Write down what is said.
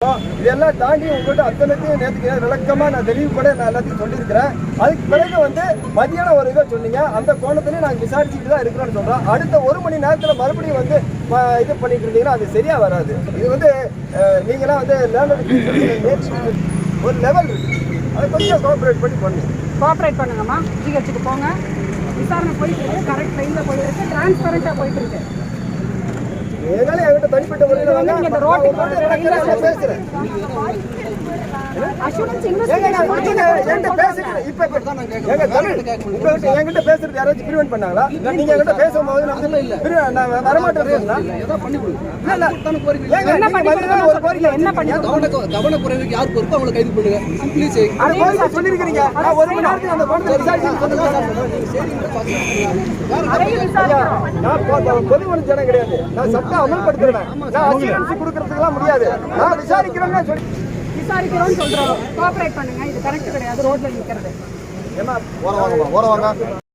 இதெல்லாம் தாண்டி உங்கள்கிட்ட அத்தனைத்தையும் நேற்று விளக்கமாக நான் தெளிவுபட நான் எல்லாத்தையும் சொல்லியிருக்கிறேன். அதுக்கு பிறகு வந்து மதியானம் ஒரு இதை சொன்னீங்க. அந்த கோணத்துலேயும் நாங்கள் விசாரிச்சுட்டு தான் இருக்கிறோம்னு சொல்கிறோம் அடுத்த ஒரு மணி நேரத்தில் மறுபடியும் வந்து இது பண்ணிட்டு இருந்தீங்கன்னா அது சரியாக வராது. இது வந்து நீங்களாம் வந்து லேர்னர் ஒரு லெவல் இருக்குது அதை கொஞ்சம் கோஆப்ரேட் பண்ணி பண்ணுங்க கோஆப்ரேட் பண்ணுங்கம்மா. ஜிஹெச்சுக்கு போங்க. விசாரணை போயிட்டு இருக்கு. கரெக்ட் லைனில் போயிட்டு இருக்கு. டிரான்ஸ்பரண்டாக போயிட்டு இருக்கு. என்னால என்கிட்ட தனிப்பட்ட முறையில் பேசுறேன். நான் என்கிட்ட பேசுறது யாராச்சும் prevent பண்ணாங்களா? நீங்க என்கிட்ட பேசும்போது நான் நான் என்ன ஒரு கோரிக்கை என்ன பண்ணி கவனக்குறைவுக்கு யார் பொறுப்பு அவங்களை கைது பண்ணுங்க ப்ளீஸ் சொல்லியிருக்கிறீங்க. நான் ஒரு மணி நேரத்துக்கு அந்த விசாரிச்சு நான் பொது ஜனம் கிடையாது. நான் சட்டம் அமல்படுத்துறேன். நான் assurance கொடுக்கறதுக்கெல்லாம் முடியாது. நான் விசாரிக்கிறேன்னு சொல்லி விசாரிக்கிறோம்னு சொல்றோம் கோஆப்ரேட் பண்ணுங்க. இது கரெக்ட் கிடையாது. ரோட்ல நிக்கிறது. ஏம்மா, ஓரம் வாங்கம்மா, வாங்க.